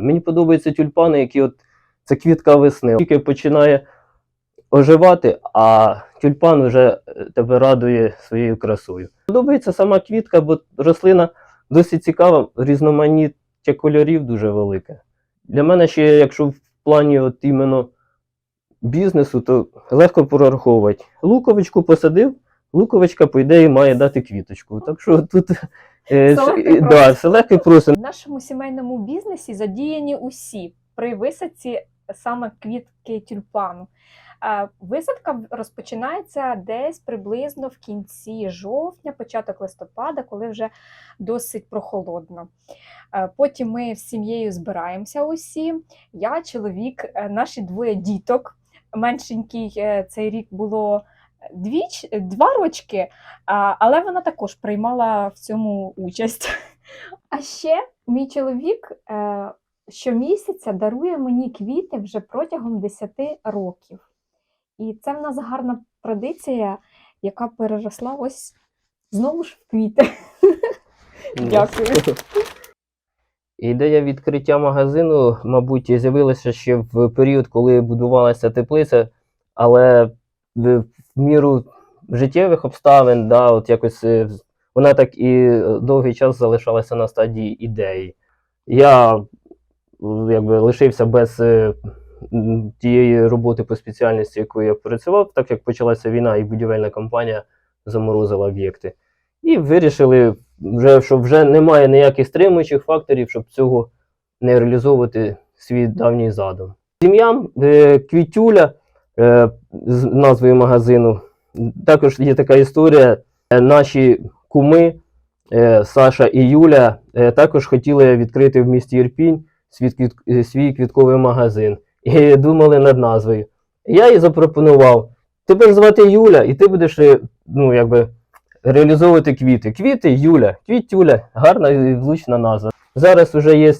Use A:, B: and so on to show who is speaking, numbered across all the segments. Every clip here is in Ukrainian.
A: Мені подобаються тюльпани, які от це квітка весни. Тільки починає оживати, а тюльпан вже е, тебе радує своєю красою. Подобається сама квітка, бо рослина досить цікава, різноманіття кольорів дуже велике. Для мене ще, якщо в плані от іменно бізнесу, то легко прораховувати. Луковичку посадив, луковичка, по ідеї, має дати квіточку. Так що тут е,
B: Все легко і
A: е, да,
B: просто. В нашому сімейному бізнесі задіяні усі при висадці саме квітки тюльпану. Е, Висадка розпочинається десь приблизно в кінці жовтня, початок листопада, коли вже досить прохолодно. Е, Потім ми з сім'єю збираємося усі. Я, чоловік, е, наші двоє діток. Меншенький е, цей рік було двіч, два рочки, але вона також приймала в цьому участь. А ще мій чоловік е, щомісяця дарує мені квіти вже протягом 10 років. І це в нас гарна традиція, яка переросла ось знову ж в квіти. Дякую.
A: Ідея відкриття магазину, мабуть, з'явилася ще в період, коли будувалася теплиця, але в, міру життєвих обставин, да, от якось е, вона так і довгий час залишалася на стадії ідеї. Я е, якби лишився без е, тієї роботи по спеціальності, якою я працював, так як почалася війна і будівельна компанія заморозила об'єкти. І вирішили, вже, що вже немає ніяких стримуючих факторів, щоб цього не реалізовувати свій давній задум. Сім'ям е, Квітюля е, з назвою магазину. Також є така історія. Е, Наші куми е, Саша і Юля е, також хотіли відкрити в місті Ірпінь свій, е, квітковий магазин і думали над назвою. Я їй запропонував: тебе звати Юля, і ти будеш е, ну, якби, реалізовувати квіти. Квіти Юля, квітюля, гарна і влучна назва. Зараз вже є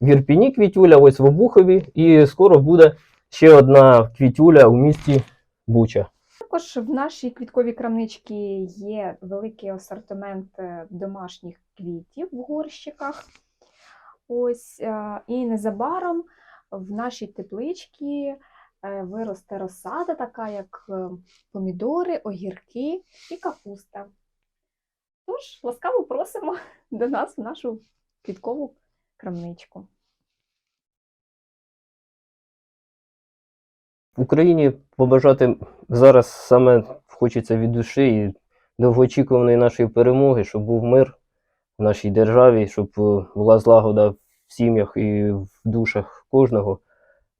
A: в Ірпіні квітюля, ось в Обухові, і скоро буде ще одна квітюля у місті Буча.
B: Також в нашій квітковій крамничці є великий асортимент е, домашніх квітів в горщиках. Ось, е, і незабаром в нашій тепличці е, виросте розсада, така як помідори, огірки і капуста. Тож, ласкаво просимо до нас в нашу квіткову крамничку.
A: Україні побажати зараз саме хочеться від душі і довгоочікуваної нашої перемоги, щоб був мир в нашій державі, щоб е, була злагода в сім'ях і в душах кожного,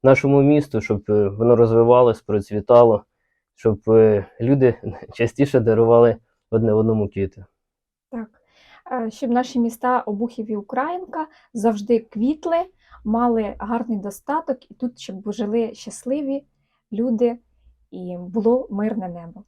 A: нашому місту, щоб е, воно розвивалось, процвітало, щоб е, люди частіше дарували одне одному квіти.
B: Так. Щоб наші міста Обухів і Українка завжди квітли, мали гарний достаток, і тут щоб жили щасливі люди і було мирне небо.